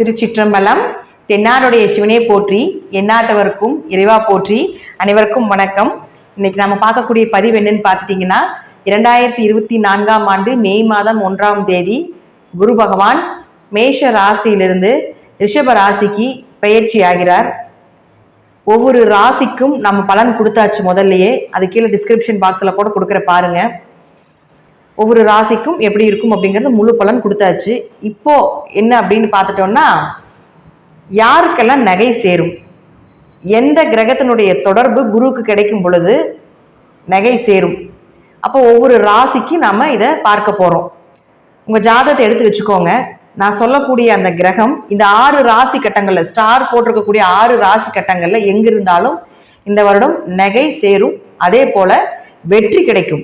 திருச்சிற்றம்பலம் தென்னாடுடைய சிவனே போற்றி எந்நாட்டவருக்கும் இறைவா போற்றி. அனைவருக்கும் வணக்கம். இன்னைக்கு நம்ம பார்க்கக்கூடிய பதிவு என்னன்னு பார்த்துட்டிங்கன்னா இரண்டாயிரத்தி இருபத்தி நான்காம் ஆண்டு மே மாதம் ஒன்றாம் தேதி குரு பகவான் மேஷ ராசியிலிருந்து ரிஷப ராசிக்கு பயிற்சி ஆகிறார். ஒவ்வொரு ராசிக்கும் நம்ம பலன் கொடுத்தாச்சு முதல்லையே. அது கீழே டிஸ்கிரிப்ஷன் பாக்ஸில் கூட கொடுக்குற பாருங்கள் ஒவ்வொரு ராசிக்கும் எப்படி இருக்கும் அப்படிங்கிறது முழு பலன் கொடுத்தாச்சு. இப்போ என்ன அப்படின்னு பார்த்துட்டோம்னா யாருக்கெல்லாம் நகை சேரும்? எந்த கிரகத்தினுடைய தொடர்பு குருவுக்கு கிடைக்கும் பொழுது நகை சேரும்? அப்போ ஒவ்வொரு ராசிக்கு நம்ம இதை பார்க்க போகிறோம் உங்கள் ஜாதகத்தை எடுத்து வச்சுக்கோங்க. நான் சொல்லக்கூடிய அந்த கிரகம் இந்த ஆறு ராசி கட்டங்களில் ஸ்டார் போட்டிருக்கக்கூடிய ஆறு ராசி கட்டங்களில் எங்கிருந்தாலும் இந்த வருடம் நகை சேரும். அதே போல வெற்றி கிடைக்கும்.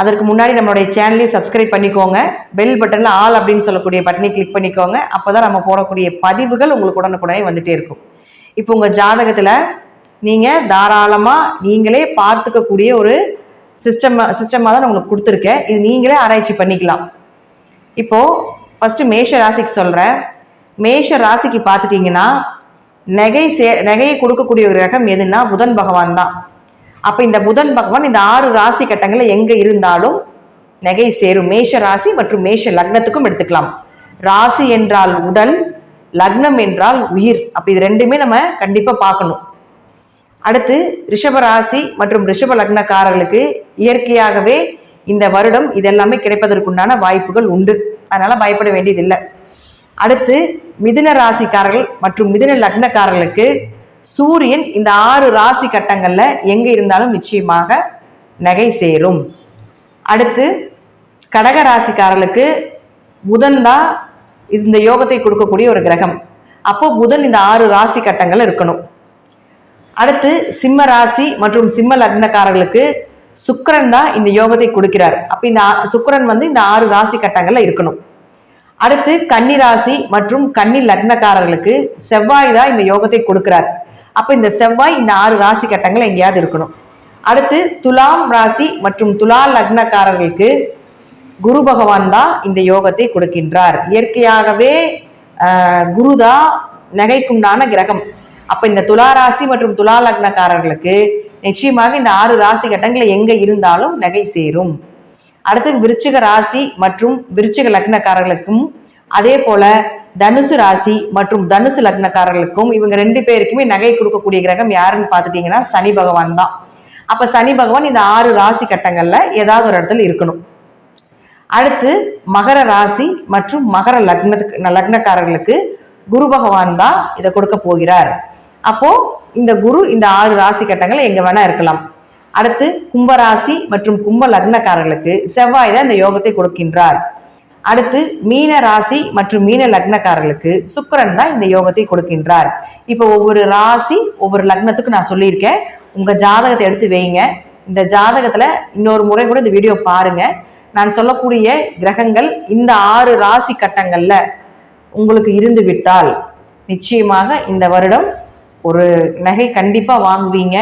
அதற்கு முன்னாடி நம்மளுடைய சேனலையும் சப்ஸ்கிரைப் பண்ணிக்கோங்க. பெல் பட்டனில் ஆல் அப்படின்னு சொல்லக்கூடிய பட்டனை கிளிக் பண்ணிக்கோங்க. அப்போ தான் நம்ம போடக்கூடிய பதிவுகள் உங்களுக்கு உடனுக்குடனே வந்துகிட்டே இருக்கும். இப்போ உங்கள் ஜாதகத்தில் நீங்கள் தாராளமாக நீங்களே பார்த்துக்கக்கூடிய ஒரு சிஸ்டம் சிஸ்டமாக தான் நான் உங்களுக்கு கொடுத்துருக்கேன். இது நீங்களே ஆராய்ச்சி பண்ணிக்கலாம். இப்போது ஃபஸ்ட்டு மேஷ ராசிக்கு சொல்கிறேன் மேஷ ராசிக்கு பார்த்துட்டிங்கன்னா நகை சே நகையை கொடுக்கக்கூடிய ஒரு ரகம் எதுன்னா புதன் பகவான் தான். அப்ப இந்த புதன் பகவான் இந்த ஆறு ராசி கட்டங்களில் எங்க இருந்தாலும் நகை சேரும். மேஷ ராசி மற்றும் மேஷ லக்னத்துக்கும் எடுத்துக்கலாம். ராசி என்றால் உடல் லக்னம் என்றால் உயிர். அப்ப இது ரெண்டுமே நம்ம கண்டிப்பா பார்க்கணும். அடுத்து ரிஷப ராசி மற்றும் ரிஷப லக்னக்காரர்களுக்கு இயற்கையாகவே இந்த வருடம் இதெல்லாமே கிடைப்பதற்குண்டான வாய்ப்புகள் உண்டு. அதனால பயப்பட வேண்டியதில்லை. அடுத்து மிதுன ராசிக்காரர்கள் மற்றும் மிதுன லக்னக்காரர்களுக்கு சூரியன் இந்த ஆறு ராசி கட்டங்கள்ல எங்க இருந்தாலும் நிச்சயமாக நகை சேரும். அடுத்து கடக ராசிக்காரர்களுக்கு புதன் தான் இந்த யோகத்தை கொடுக்கக்கூடிய ஒரு கிரகம். அப்போ புதன் இந்த ஆறு ராசி கட்டங்கள்ல இருக்கணும். அடுத்து சிம்ம ராசி மற்றும் சிம்ம லக்னக்காரர்களுக்கு சுக்கரன் தான் இந்த யோகத்தை கொடுக்கிறார். அப்ப இந்த சுக்கரன் வந்து இந்த ஆறு ராசி கட்டங்கள்ல இருக்கணும். அடுத்து கன்னி ராசி மற்றும் கன்னி லக்னக்காரர்களுக்கு செவ்வாய் தான் இந்த யோகத்தை கொடுக்கிறார். அப்போ இந்த செவ்வாய் இந்த ஆறு ராசி கட்டங்கள் எங்கேயாவது இருக்கணும். அடுத்து துலாம் ராசி மற்றும் துலா லக்னக்காரர்களுக்கு குரு பகவான் தான் இந்த யோகத்தை கொடுக்கின்றார். இயற்கையாகவே குருதா நகைக்குண்டான கிரகம். அப்போ இந்த துலா ராசி மற்றும் துலா லக்னக்காரர்களுக்கு நிச்சயமாக இந்த ஆறு ராசி கட்டங்களை எங்கே இருந்தாலும் நகை சேரும். அடுத்து விருச்சிக ராசி மற்றும் விருச்சிக லக்னக்காரர்களுக்கும் அதே போல தனுசு ராசி மற்றும் தனுசு லக்னக்காரர்களுக்கும் இவங்க ரெண்டு பேருக்குமே நகை கொடுக்கக்கூடிய கிரகம் யாருன்னு பார்த்துட்டீங்கன்னா சனி பகவான் தான். அப்போ சனி பகவான் இந்த ஆறு ராசி கட்டங்களில் ஏதாவது ஒரு இடத்துல இருக்கணும். அடுத்து மகர ராசி மற்றும் மகர லக்னத்துக்கு லக்னக்காரர்களுக்கு குரு பகவான் தான் இதை கொடுக்க போகிறார். அப்போ இந்த குரு இந்த ஆறு ராசி கட்டங்கள் எங்க வேணா இருக்கலாம். அடுத்து கும்பராசி மற்றும் கும்ப லக்னக்காரர்களுக்கு செவ்வாய் தான் இந்த யோகத்தை கொடுக்கின்றார். அடுத்து மீன ராசி மற்றும் மீன லக்னக்காரர்களுக்கு சுக்கரன் தான் இந்த யோகத்தை கொடுக்கின்றார். இப்போ ஒவ்வொரு ராசி ஒவ்வொரு லக்னத்துக்கு நான் சொல்லியிருக்கேன். உங்க ஜாதகத்தை எடுத்து வைங்க. இந்த ஜாதகத்துல இன்னொரு முறை கூட இந்த வீடியோ பாருங்க. நான் சொல்லக்கூடிய கிரகங்கள் இந்த ஆறு ராசி கட்டங்கள்ல உங்களுக்கு இருந்து விட்டால் நிச்சயமாக இந்த வருடம் ஒரு நகை கண்டிப்பா வாங்குவீங்க.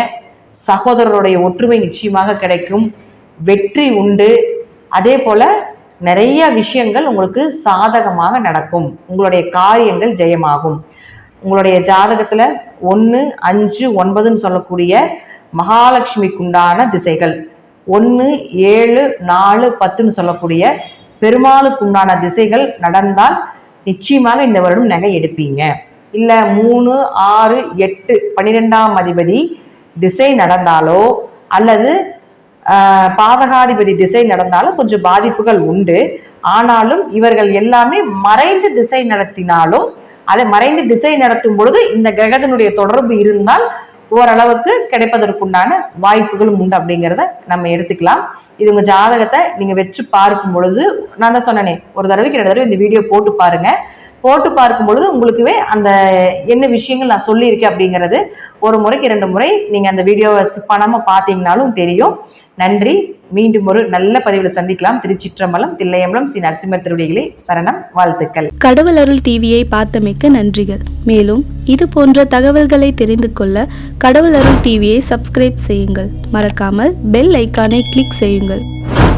சகோதரருடைய ஒற்றுமை நிச்சயமாக கிடைக்கும். வெற்றி உண்டு. அதே போல நிறைய விஷயங்கள் உங்களுக்கு சாதகமாக நடக்கும். உங்களுடைய காரியங்கள் ஜெயமாகும். உங்களுடைய ஜாதகத்துல ஒன்று அஞ்சு ஒன்பதுன்னு சொல்லக்கூடிய மகாலட்சுமிக்குண்டான திசைகள். ஒன்று ஏழு நாலு பத்துன்னு சொல்லக்கூடிய பெருமாளுக்குண்டான திசைகள் நடந்தால் நிச்சயமாக இந்த வருடம் நகை எடுப்பீங்க. இல்லை மூணு ஆறு எட்டு பன்னிரெண்டாம் அதிபதி திசை நடந்தாலோ அல்லது பாதகாதிபதி திசை நடந்தாலும் கொஞ்சம் பாதிப்புகள் உண்டு. ஆனாலும் இவர்கள் எல்லாமே மறைந்து திசை நடத்தினாலும் அதை மறைந்து திசை நடத்தும் பொழுது இந்த கிரகத்தினுடைய தொடர்பு இருந்தால் ஓரளவுக்கு கிடைப்பதற்குண்டான வாய்ப்புகளும் உண்டு அப்படிங்கிறத நம்ம எடுத்துக்கலாம். இது உங்க ஜாதகத்தை நீங்க வச்சு பார்க்கும் பொழுது நான் தான் சொன்னேனே ஒரு தடவைக்கு ரெண்டு தடவை இந்த வீடியோ போட்டு பாருங்க. போட்டு பார்க்கும் பொழுது உங்களுக்குவே அந்த என்ன விஷயங்கள் நான் சொல்லியிருக்கேன் அப்படிங்கிறது ஒரு முறைக்கு இரண்டு முறை நீங்க அந்த வீடியோவை ஸ்கிப் பண்ணாம பார்த்தீங்கனாலும் தெரியும். நன்றி. மீண்டும் ஒரு நல்ல பதிவில் சந்திக்கலாம். திருச்சிற்றம்பலம் தில்லையம்பலம் ஸ்ரீ நரசிம்மர் திருவடிகளே சரணம் வாழ்த்துக்கள். கடவுள் அருள் டிவியை பார்த்தமைக்க நன்றிகள். மேலும் இது போன்ற தகவல்களை தெரிந்து கொள்ள கடவுள் அருள் டிவியை சப்ஸ்கிரைப் செய்யுங்கள். மறக்காமல் பெல் ஐக்கானை கிளிக் செய்யுங்கள்